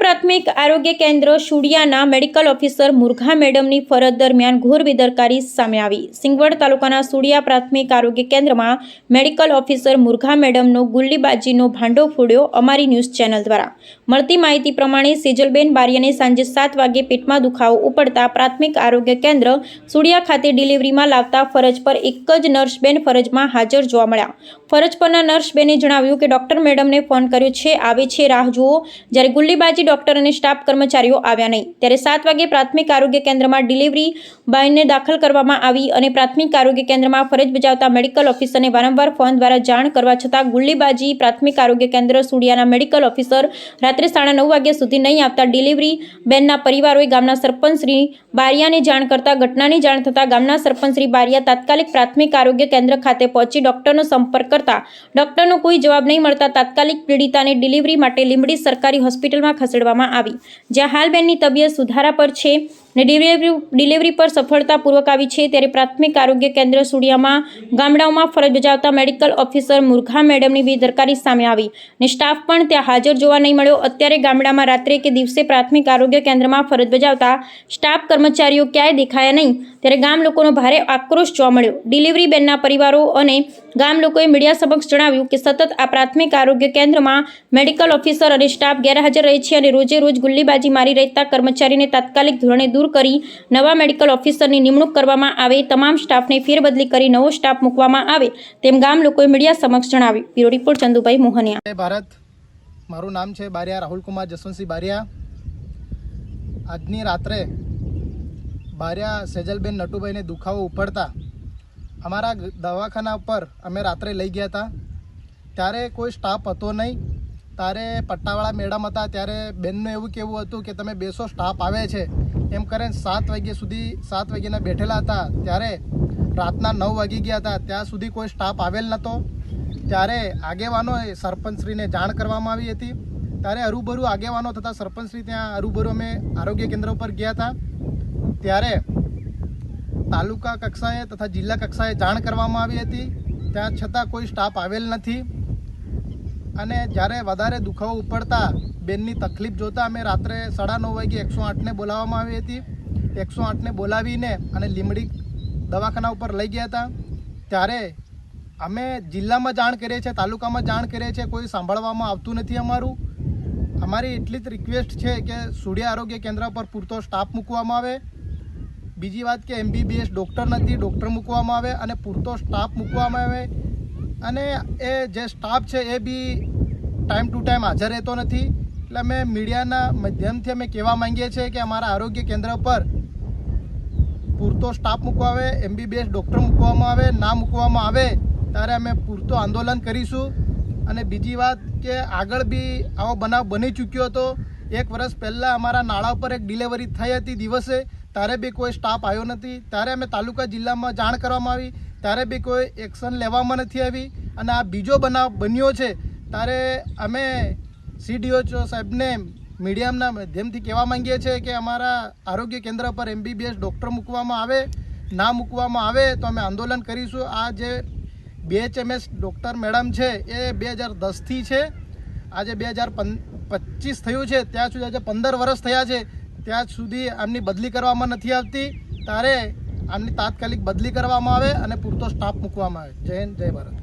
પ્રાથમિક આરોગ્ય કેન્દ્ર શુડિયાના મેડિકલ ઓફિસર મુરઘા મેડમની ફરજ દરમિયાન ઘોર બેદરકારી સામે આવી. સિંગવડ તાલુકાના સુડિયા પ્રાથમિક આરોગ્ય કેન્દ્રમાં મેડિકલ ઓફિસર મુરઘા મેડમનો ગુલ્લીબાજીનો ભાંડો ફોડ્યો અમારી ન્યૂઝ ચેનલ દ્વારા. મળતી માહિતી પ્રમાણે સેજલબેન બારિયાને સાંજે સાત વાગે પેટમાં દુખાવો ઉપડતા પ્રાથમિક આરોગ્ય કેન્દ્ર સુડિયા ખાતે ડિલિવરીમાં લાવતા ફરજ પર એક જ નર્સબેન ફરજમાં હાજર જોવા મળ્યા. ફરજ પરના નર્સબેને જણાવ્યું કે ડૉક્ટર મેડમને ફોન કર્યો છે, આવે છે, રાહ જુઓ. જ્યારે ગુલ્લીબાજી ડૉક્ટર અને સ્ટાફ કર્મચારીઓ આવ્યા નહીં, ત્યારે સાત વાગે પ્રાથમિક આરોગ્ય કેન્દ્રમાં ડિલિવરી બાયને દાખલ કરવામાં આવી અને પ્રાથમિક આરોગ્ય કેન્દ્રમાં ફરજ બજાવતા મેડિકલ ઓફિસરને વારંવાર ફોન દ્વારા જાણ કરવા છતાં ગુલ્લીબાજી પ્રાથમિક આરોગ્ય કેન્દ્ર સુડિયાના મેડિકલ ઓફિસર રાત્રે સાડા નવ વાગ્યા સુધી નહીં આવતા ડિલિવરી બેનના પરિવારોએ ગામના સરપંચ શ્રી બારિયાને જાણ કરતા ઘટનાની જાણ થતાં ગામના સરપંચ શ્રી બારિયા તાત્કાલિક પ્રાથમિક આરોગ્ય કેન્દ્ર ખાતે પહોંચી ડોક્ટરનો સંપર્ક કરતા ડોક્ટરનો કોઈ જવાબ નહીં મળતા તાત્કાલિક પીડિતાને ડિલિવરી માટે લીંબડી સરકારી હોસ્પિટલમાં ખસેડવામાં આવી. જ્યાં હાલ બેનની તબિયત સુધારા પર છે. ને ડિલિવરી ડિલિવરી પર સફળતાપૂર્વક આવી છે ત્યારે પ્રાથમિક આરોગ્ય કેન્દ્ર સુડિયામાં ગામડાઓમાં ફરજ બજાવતા મેડિકલ ઓફિસર મુરઘા મેડમની બેદરકારી સામે આવી ને સ્ટાફ પણ ત્યાં હાજર જોવા નહીં મળ્યો. અત્યારે ગામડામાં રાત્રે કે દિવસે પ્રાથમિક આરોગ્ય કેન્દ્રમાં ફરજ બજાવતા સ્ટાફ કર્મચારીઓ ક્યાંય દેખાયા નહીં. ત્યારે ગામ લોકોનો ભારે આક્રોશ જોવા મળ્યો. ડિલિવરી બેનના પરિવારો અને ગામ લોકોએ મીડિયા સમક્ષ જણાવ્યું કે સતત આ પ્રાથમિક આરોગ્ય કેન્દ્રમાં મેડિકલ ઓફિસર અને સ્ટાફ ગેરહાજર રહે છે અને રોજે રોજ ગુલ્લીબાજી મારી રહેતા કર્મચારીને તાત્કાલિક ધોરણે દૂર કરી નવા મેડિકલ ઓફિસરની નિમણૂક કરવામાં આવે, તમામ સ્ટાફને ફેરબદલી કરી નવો સ્ટાફ મૂકવામાં આવે તેમ ગામ લોકોએ મીડિયા સમક્ષ જણાવ્યું. Bureau report Chandubhai Mohaniya. Bharat. મારું નામ છે બારિયા રાહુલ કુમાર જસવંતસિંહ બારિયા. આજની રાત્રે બારિયા સેજલબેન નટુભાઈને દુખાવો ઉપડતા અમારા દવાખાના ઉપર અમે રાત્રે લઈ ગયા હતા. ત્યારે કોઈ સ્ટાફ હતો નહીં. ત્યારે પટ્ટાવાળા મેડમ હતા. ત્યારે બેનનું એવું કહેવું હતું કે તમે બેસો, સ્ટાફ આવે છે. એમ કરીને સાત વાગ્યા સુધી, સાત વાગ્યાના બેઠેલા હતા. ત્યારે રાતના નવ વાગી ગયા હતા. ત્યાં સુધી કોઈ સ્ટાફ આવેલ નહોતો ત્યારે આગેવાનોએ સરપંચશ્રીને જાણ કરવામાં આવી હતી. ત્યારે હરુભરું આગેવાનો તથા સરપંચશ્રી ત્યાં હરુભરું અમે આરોગ્ય કેન્દ્ર ઉપર ગયા હતા. ત્યારે તાલુકા કક્ષાએ તથા જિલ્લા કક્ષાએ જાણ કરવામાં આવી હતી. ત્યાં છતાં કોઈ સ્ટાફ આવેલ નથી. અને જ્યારે વધારે દુખાવો ઉપડતા બેનની તકલીફ જોતા અમે રાત્રે સાડા નવ વાગે એકસો આઠને બોલાવવામાં આવી હતી. એકસો આઠને બોલાવીને અને લીમડી દવાખાના ઉપર લઈ ગયા હતા. ત્યારે અમે જિલ્લામાં જાણ કરીએ છીએ, તાલુકામાં જાણ કરીએ છીએ, કોઈ સાંભળવામાં આવતું નથી અમારું. અમારી એટલી જ રિક્વેસ્ટ છે કે સૂર્ય આરોગ્ય કેન્દ્ર પર પૂરતો સ્ટાફ મૂકવામાં આવે. બીજી વાત કે એમબીબીએસ ડૉક્ટર નથી ડૉક્ટર મૂકવામાં આવે અને પૂરતો સ્ટાફ મૂકવામાં આવે. અને એ જે સ્ટાફ છે એ બી ટાઈમ ટુ ટાઈમ હાજર રહેતો નથી. એટલે અમે મીડિયાના માધ્યમથી અમે કહેવા માંગીએ છીએ કે અમારા આરોગ્ય કેન્દ્ર પર પૂરતો સ્ટાફ મૂકવા આવે એમબીબીએસ ડૉક્ટર મૂકવામાં આવે, ના મૂકવામાં આવે, ત્યારે અમે પૂરતો આંદોલન કરીશું. અને બીજી વાત કે આગળ બી આવો બનાવ બની ચૂક્યો હતો. એક વર્ષ પહેલાં અમારા નાળા ઉપર એક ડિલિવરી થઈ હતી દિવસે. ત્યારે બી કોઈ સ્ટાફ આવ્યો નથી. ત્યારે અમે તાલુકા જિલ્લામાં જાણ કરવામાં આવી. ત્યારે બી કોઈ એક્શન લેવામાં નથી આવી. અને આ બીજો બનાવ બન્યો છે. ત્યારે અમે સીડીઓ સાહેબને મીડિયાના માધ્યમથી કહેવા માંગીએ છીએ કે અમારા આરોગ્ય કેન્દ્ર પર એમબીબીએસ ડૉક્ટર મૂકવામાં આવે, ના મૂકવામાં આવે તો અમે આંદોલન કરીશું. આ જે બીએચએમએસ ડૉક્ટર મેડમ છે એ બે હજાર દસથી છે. આજે બે હજાર પચીસ થયું છે. ત્યાં સુધી આજે પંદર વર્ષ થયા છે. ત્યાં સુધી આમની બદલી કરવામાં નથી આવતી. ત્યારે આમની તાત્કાલિક બદલી કરવામાં આવે અને પૂરતો સ્ટાફ મૂકવામાં આવે. જય હિન્દ, જય ભારત.